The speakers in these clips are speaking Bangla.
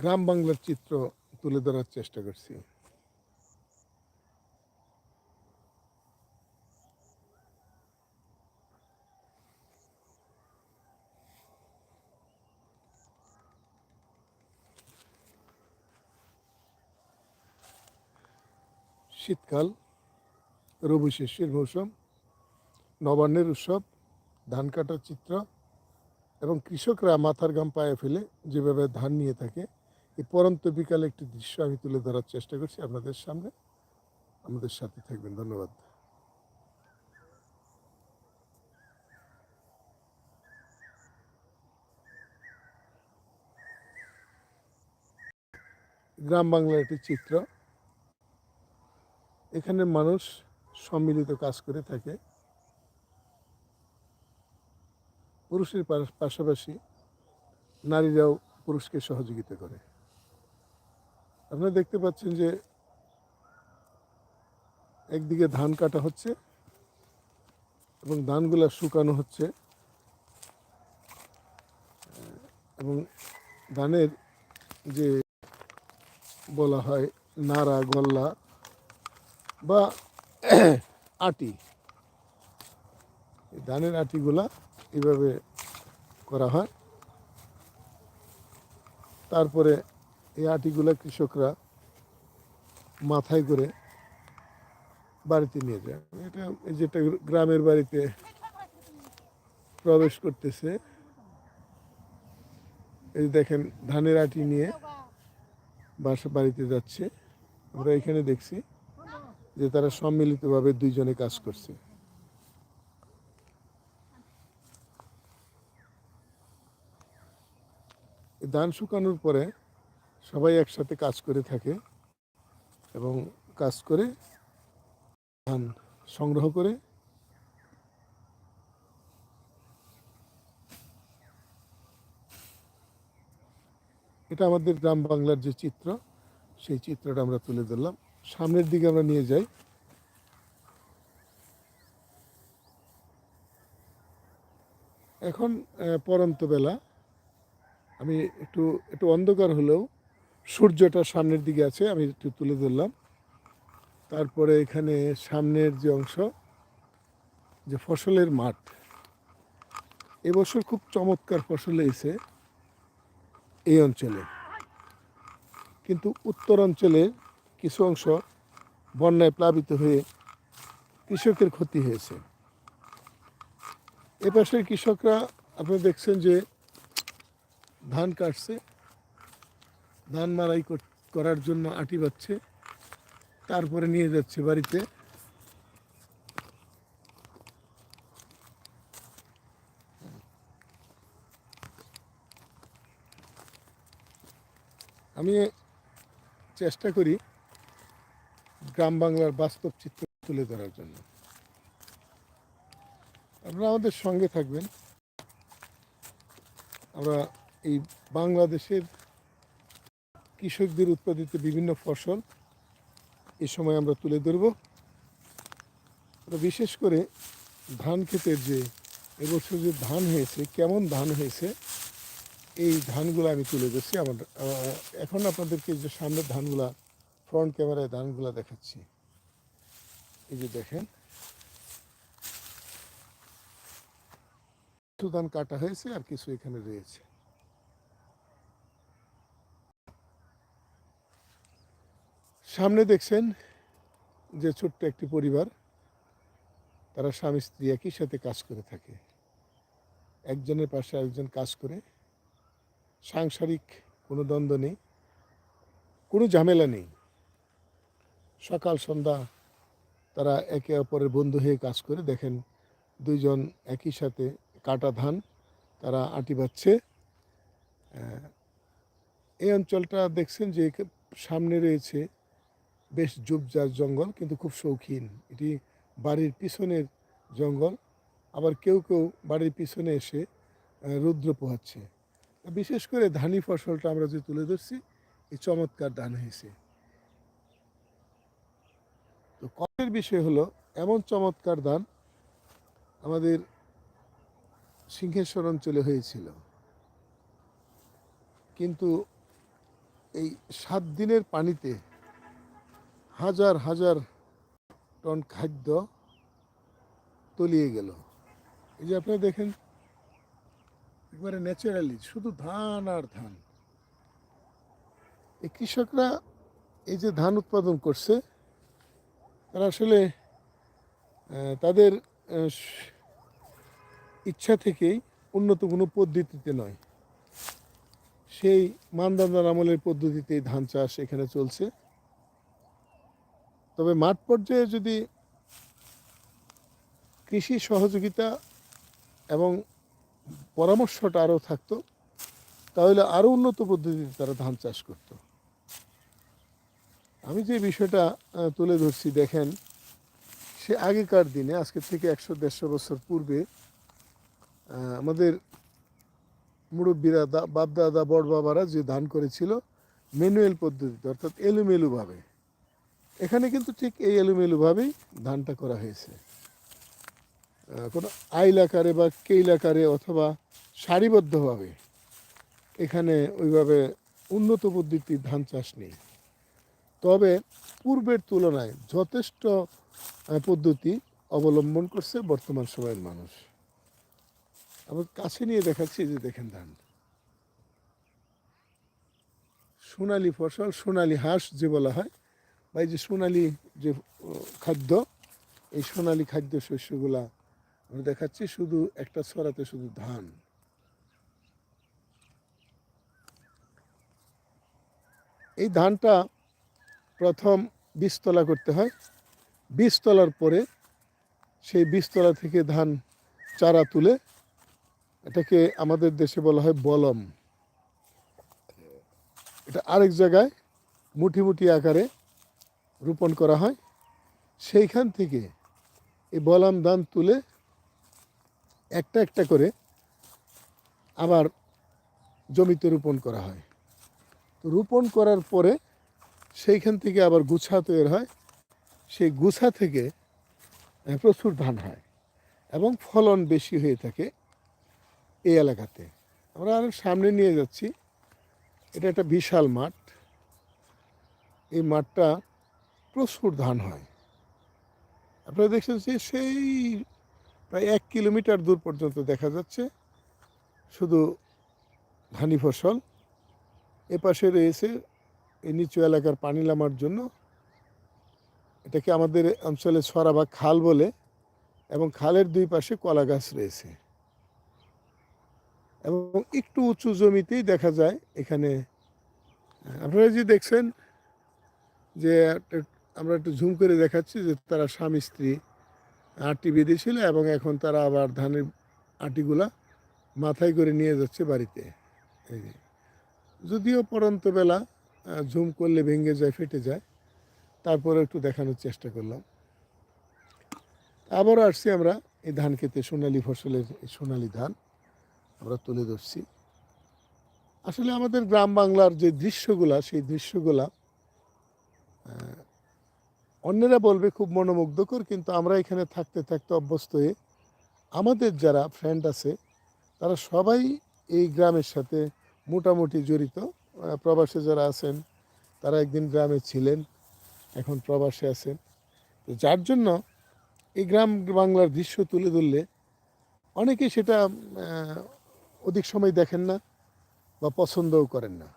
গ্রাম বাংলার চিত্র তুলে ধরার চেষ্টা করছি। শীতকাল, রবি শস্যের মৌসুম, নবান্নের উৎসব, ধান কাটার চিত্র এবং কৃষকরা মাথার গাম পায়ে ফেলে যেভাবে ধান নিয়ে থাকে এই পরন্ত বিকালে একটি দৃশ্য আমি তুলে ধরার চেষ্টা করছি আপনাদের সামনে। আমাদের সাথে থাকবেন, ধন্যবাদ। গ্রাম বাংলার একটি চিত্র। এখানে মানুষ সম্মিলিত কাজ করে থাকে। পুরুষের পাশাপাশি নারীরাও পুরুষকে সহযোগিতা করে। আপনারা দেখতে পাচ্ছেন যে একদিকে ধান কাটা হচ্ছে এবং ধানগুলা শুকানো হচ্ছে। এবং ধানের যে বলা হয় নাড়া, গল্লা বা আটি ধানের আটিগুলা এভাবে করা হয়। তারপরে এই আটিগুলা কৃষকরা মাথায় করে বাড়িতে নিয়ে যায়। এটা যেটা গ্রামের বাড়িতে প্রবেশ করতেছে। এই দেখেন ধানের আটি নিয়ে বাসা বাড়িতে যাচ্ছে। আমরা এখানে দেখছি যে তারা সম্মিলিতভাবে দুইজনে কাজ করছে। ধান শুকানোর পরে সবাই একসাথে কাজ করে থাকে এবং কাজ করে ধান সংগ্রহ করে। এটা আমাদের গ্রাম বাংলার যে চিত্র, সেই চিত্রটা আমরা তুলে ধরলাম। সামনের দিকে আমরা নিয়ে যাই। এখন পরন্ত বেলা। আমি একটু একটু অন্ধকার হলেও সূর্যটা সামনের দিকে আছে, আমি একটু তুলে ধরলাম। তারপরে এখানে সামনের যে অংশ, যে ফসলের মাঠ এবছর খুব চমৎকার ফসল হয়েছে এই অঞ্চলে। কিন্তু উত্তর অঞ্চলের কিছু অংশ বন্যায় প্লাবিত হয়ে কৃষকের ক্ষতি হয়েছে। এপাশের কৃষকরা, আপনি দেখছেন যে ধান কাটছে ধান মারাই করার জন্য আটি বাচ্ছে, তারপরে নিয়ে যাচ্ছে বাড়িতে। আমি চেষ্টা করি গ্রাম বাংলার বাস্তব চিত্র তুলে ধরার জন্য। আপনারা আমাদের সঙ্গে থাকবেন। আমরা এই বাংলাদেশের কৃষকদের উৎপাদিত বিভিন্ন ফসল এই সময় আমরা তুলে ধরব। বিশেষ করে ধান ক্ষেতের যে এবছর যে ধান হয়েছে, কেমন ধান হয়েছে, এই ধানগুলো আমি তুলে ধরছি। আমার এখন আপনাদেরকে যে সামনের ধানগুলা ফ্রন্ট ক্যামেরায় ধানগুলা দেখাচ্ছি। এই যে দেখেন। ধান কাটা হয়েছে আর কিছু এখানে রয়েছে। সামনে দেখছেন যে ছোট্ট একটি পরিবার, তারা স্বামী, স্ত্রী একই সাথে কাজ করে থাকে। একজনের পাশে একজন কাজ করে। সাংসারিক কোনো দ্বন্দ্ব নেই, কোনো ঝামেলা নেই। সকাল, সন্ধ্যা তারা একে অপরের বন্ধু হয়ে কাজ করে। দেখেন দুইজন একই সাথে কাটা ধান, তারা আটি বাচ্ছে এই অঞ্চলটা দেখছেন যে সামনে রয়েছে বেশ ঝোপঝাড় জঙ্গল, কিন্তু খুব শৌখিন। এটি বাড়ির পিছনের জঙ্গল, আবার কেউ কেউ বাড়ির পিছনে এসে রৌদ্র পোহাচ্ছে। বিশেষ করে ধানি ফসলটা আমরা যে তুলে ধরছি, এই চমৎকার ধান হয়েছে। তো কমের বিষয় হলো, এমন চমৎকার ধান আমাদের সিংহেশ্বর অঞ্চলে হয়েছিল। কিন্তু এই সাত দিনের পানিতে হাজার হাজার টন খাদ্য তলিয়ে গেল। এই যে আপনারা দেখেন, একবারে ন্যাচারালি, শুধু ধান আর ধান। এই কৃষকরা এই যে ধান উৎপাদন করছে, তারা আসলে তাদের ইচ্ছা থেকেই উন্নত কোনো পদ্ধতিতে নয়। সেই মানদান্দার আমলের পদ্ধতিতেই ধান চাষ এখানে চলছে। তবে মাঠ পর্যায়ে যদি কৃষি সহযোগিতা এবং পরামর্শটা আরও থাকতো, তাহলে আরও উন্নত পদ্ধতিতে তারা ধান চাষ করত। আমি যে বিষয়টা তুলে ধরছি, দেখেন, সে আগেকার দিনে, আজকে থেকে একশো দেড়শো বছর পূর্বে আমাদের মুরব্বীরা বাপদাদা, বড় বাবারা যে ধান করেছিল, ম্যানুয়াল পদ্ধতিতে, অর্থাৎ এলোমেলুভাবে এখানে কিন্তু ঠিক এই এলোমেলুভাবেই ধানটা করা হয়েছে। কোনো আইল আকারে বা কেইল আকারে অথবা সারিবদ্ধভাবে এখানে ওইভাবে উন্নত পদ্ধতির ধান চাষ নেই। তবে পূর্বের তুলনায় যথেষ্ট পদ্ধতি অবলম্বন করছে বর্তমান সময়ের মানুষ। আবার কাছে নিয়ে দেখাচ্ছি যে দেখেন ধান। সোনালি ফসল, সোনালি হাঁস যে বলা হয় বা এই যে সোনালি যে খাদ্য, এই সোনালি খাদ্য শস্যগুলা আমরা দেখাচ্ছি, শুধু একটা ছড়াতে শুধু ধান। এই ধানটা প্রথম বীজতলা করতে হয়। বীজতলার পরে সেই বীজতলা থেকে ধান চারা তুলে এটাকে আমাদের দেশে বলা হয় বলম। এটা আরেক জায়গায় মুঠি মুঠি আকারে রোপণ করা হয়, সেইখান থেকে এই বলাম ধান তুলে একটা একটা করে আবার জমিতে রোপণ করা হয়। তো রোপণ করার পরে সেইখান থেকে আবার গুছা তৈরি হয়, সেই গুছা থেকে প্রচুর ধান হয় এবং ফলন বেশি হয়ে থাকে এই এলাকাতে। আমরা আরও সামনে নিয়ে যাচ্ছি। এটা একটা বিশাল মাঠ। এই মাঠটা প্রচুর ধান হয়। আপনারা দেখছেন যে সেই প্রায় এক কিলোমিটার দূর পর্যন্ত দেখা যাচ্ছে শুধু ধানি ফসল। এপাশে রয়েছে এই নিচু এলাকার পানি নামার জন্য। এটাকে আমাদের অঞ্চলে ছড়া বা খাল বলে এবং খালের দুই পাশে কলা গাছ রয়েছে। এবং একটু উঁচু জমিতেই দেখা যায় এখানে। আপনারা যে দেখছেন যে আমরা একটু ঝুম করে দেখাচ্ছি যে তারা স্বামী, স্ত্রী আটি বেঁধেছিল এবং এখন তারা আবার ধানের আটিগুলা মাথায় করে নিয়ে যাচ্ছে বাড়িতে। যদিও পরন্ত বেলা ঝুম করলে ভেঙে যায়, ফেটে যায়, তারপরে একটু দেখানোর চেষ্টা করলাম। আবারও আসছি আমরা এই ধান খেতে, সোনালি ফসলের সোনালি ধান আমরা তুলে ধরছি। আসলে আমাদের গ্রাম বাংলার যে দৃশ্যগুলা, সেই দৃশ্যগুলা অন্যেরা বলবে, খুব মনোমুগ্ধকর, কিন্তু আমরা এখানে থাকতে থাকতে অভ্যস্ত হয়ে আমাদের যারা ফ্রেন্ড আছে, তারা সবাই এই গ্রামের সাথে মোটামুটি জড়িত। প্রবাসে যারা আছেন, তারা একদিন গ্রামে ছিলেন, এখন প্রবাসে আছেন। তো যার জন্য এই গ্রাম বাংলার দৃশ্য তুলে ধরলে অনেকে সেটা অধিক সময় দেখেন না বা পছন্দও করেন না।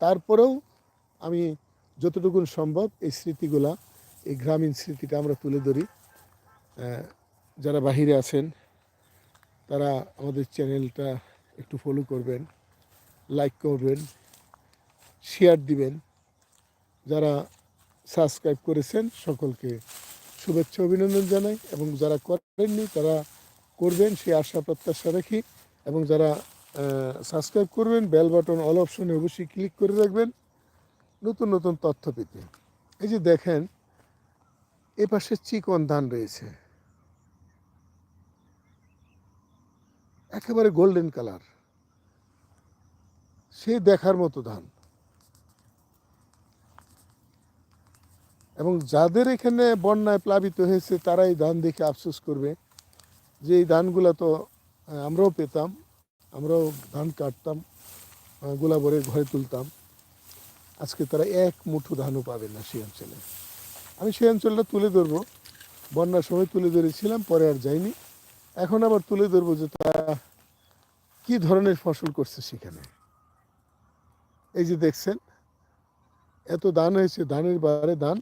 তারপরেও আমি যতটুকুন সম্ভব এই স্মৃতিগুলা, এই গ্রামীণ স্মৃতিটা আমরা তুলে ধরি। যারা বাহিরে আছেন, তারা আমাদের চ্যানেলটা একটু ফলো করবেন লাইক করবেন শেয়ার দিবেন। যারা সাবস্ক্রাইব করেছেন, সকলকে শুভেচ্ছা, অভিনন্দন জানাই। এবং যারা করেননি, তারা করবেন, সেই আশা, প্রত্যাশা রাখি। এবং যারা সাবস্ক্রাইব করবেন বেল বাটন অল অপশনে অবশ্যই ক্লিক করে রাখবেন। নতুন নতুন তথ্য পেতে। এই যে দেখেন এ পাশে চিকন ধান রয়েছে। একেবারে গোল্ডেন কালার সে দেখার মতো ধান। এবং যাদের এখানে বন্যায় প্লাবিত হয়েছে তারাই ধান দেখে আফসোস করবে যে এই ধানগুলো তো আমরাও পেতাম আমরাও ধান কাটতাম আহ, ঘরে তুলতাম। আজকে তারা এক মুঠো ধানও পাবে না সেই অঞ্চলে। আমি সেই অঞ্চলটা তুলে ধরবো। বন্যার সময় তুলে ধরেছিলাম, পরে আর যাইনি। এখন আবার তুলে ধরবো যে তারা কি ধরনের ফসল করছে সেখানে। এই যে দেখছেন, এত দান হয়েছে, ধানের বারে দান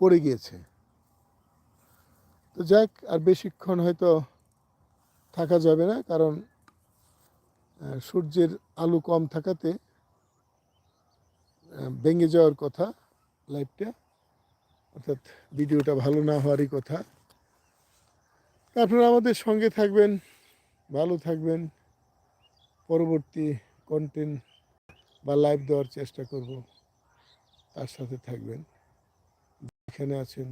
পড়ে গিয়েছে। তো যাক, আর বেশিক্ষণ হয়তো থাকা যাবে না, কারণ সূর্যের আলো কম থাকাতে ভেঙে যাওয়ার কথা লাইভটা অর্থাৎ ভিডিওটা ভালো না হওয়ারই কথা। আপনারা আমাদের সঙ্গে থাকবেন, ভালো থাকবেন। পরবর্তী কন্টেন্ট বা লাইভ দেওয়ার চেষ্টা করব। তার সাথে থাকবেন। এখানে আছেন,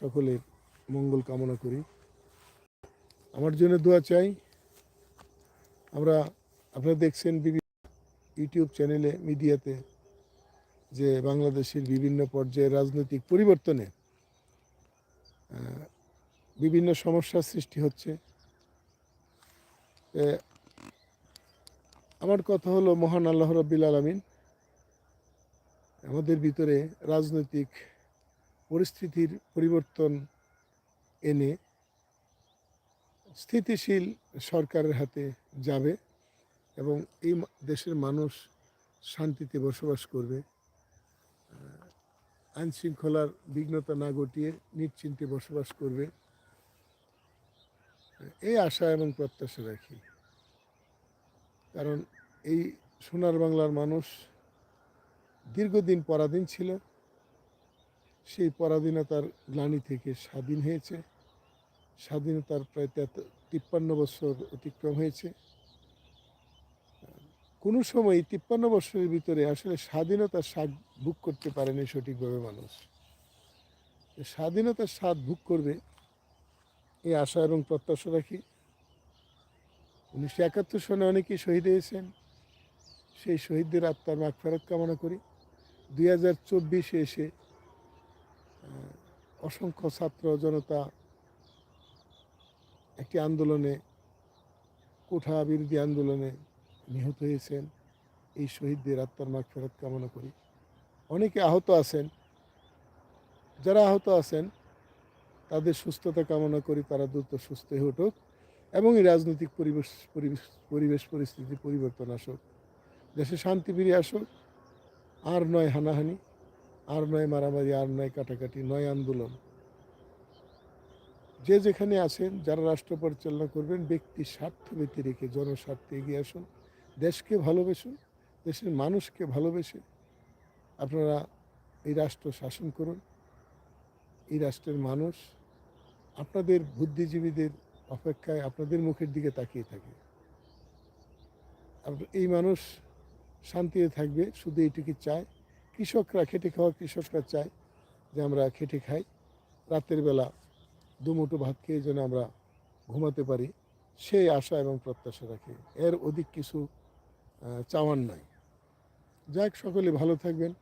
সকলের মঙ্গল কামনা করি। আমার জন্য দোয়া চাই। আমরা, আপনারা দেখছেন বিভিন্ন ইউটিউব চ্যানেলে, মিডিয়াতে, যে বাংলাদেশের বিভিন্ন পর্যায়ে রাজনৈতিক পরিবর্তনে বিভিন্ন সমস্যার সৃষ্টি হচ্ছে। আমার কথা হলো, মহান আল্লাহ রব্বিল আলমিন আমাদের ভিতরে রাজনৈতিক পরিস্থিতির পরিবর্তন এনে স্থিতিশীল সরকারের হাতে যাবে। এবং এই দেশের মানুষ শান্তিতে বসবাস করবে। আইন শৃঙ্খলার বিঘ্নতা না ঘটিয়ে নিশ্চিন্তে বসবাস করবে। এই আশা এবং প্রত্যাশা রাখি। কারণ এই সোনার বাংলার মানুষ দীর্ঘদিন পরাধীন ছিল। সেই পরাধীনতার গ্লানি থেকে স্বাধীন হয়েছে। স্বাধীনতার প্রায় তেত- তিপ্পান্ন বছর অতিক্রম হয়েছে। কোনো সময় তিপ্পান্ন বছরের ভিতরে আসলে স্বাধীনতার স্বাদ ভোগ করতে পারেনি সঠিকভাবে মানুষ। স্বাধীনতার স্বাদ ভোগ করবে, এই আশা এবং প্রত্যাশা রাখি। উনিশশো একাত্তর সনে অনেকেই শহীদ হয়েছেন। সেই শহীদদের আত্মার মাগ ফেরত কামনা করি। দুই হাজার চব্বিশে এসে অসংখ্য ছাত্র জনতা একটি আন্দোলনে, কোঠা বিরোধী আন্দোলনে নিহত হয়েছেন। এই শহীদদের আত্মার মাগ ফেরত কামনা করি। অনেকে আহত আছেন। যারা আহত আছেন, তাদের সুস্থতা কামনা করি, তারা দ্রুত সুস্থ হয়ে উঠুক এবং এই রাজনৈতিক পরিবেশ পরিবেশ পরিবেশ পরিস্থিতি পরিবর্তন আসুক। দেশে শান্তি ফিরে আসুক। আর নয় হানাহানি, আর নয় মারামারি, আর নয় কাটাকাটি, নয় আন্দোলন। যে যেখানে আছেন, যারা রাষ্ট্র পরিচালনা করবেন ব্যক্তি স্বার্থ ব্যক্তি রেখে জনস্বার্থে এগিয়ে আসুন। দেশকে ভালোবেসুন, দেশের মানুষকে ভালোবেসে আপনারা এই রাষ্ট্র শাসন করুন। এই রাষ্ট্রের মানুষ আপনাদের বুদ্ধিজীবীদের অপেক্ষায় আপনাদের মুখের দিকে তাকিয়ে থাকে। এই মানুষ শান্তিতে থাকবে, শুধু এইটুকু চায়। কৃষকরা, খেটে খাওয়া কৃষকরা চায় যে আমরা খেটে খাই। রাতের বেলা দুমুঠো ভাত খেয়ে যেন আমরা ঘুমাতে পারি, সেই আশা এবং প্রত্যাশা রাখে। এর অধিক কিছু চাওয়ার নয় যাক, সকলে ভালো থাকবেন।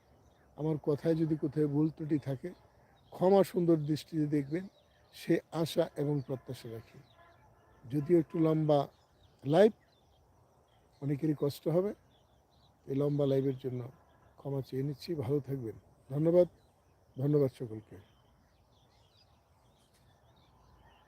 আমার কথায় যদি কোথাও ভুল ত্রুটি থাকে, ক্ষমা সুন্দর দৃষ্টিতে দেখবেন, সে আশা এবং প্রত্যাশা রাখি। যদিও একটু লম্বা লাইভ অনেকেরই কষ্ট হবে। এই লম্বা লাইভের জন্য ক্ষমা চেয়ে নিচ্ছি। ভালো থাকবেন। ধন্যবাদ। ধন্যবাদ সকলকে।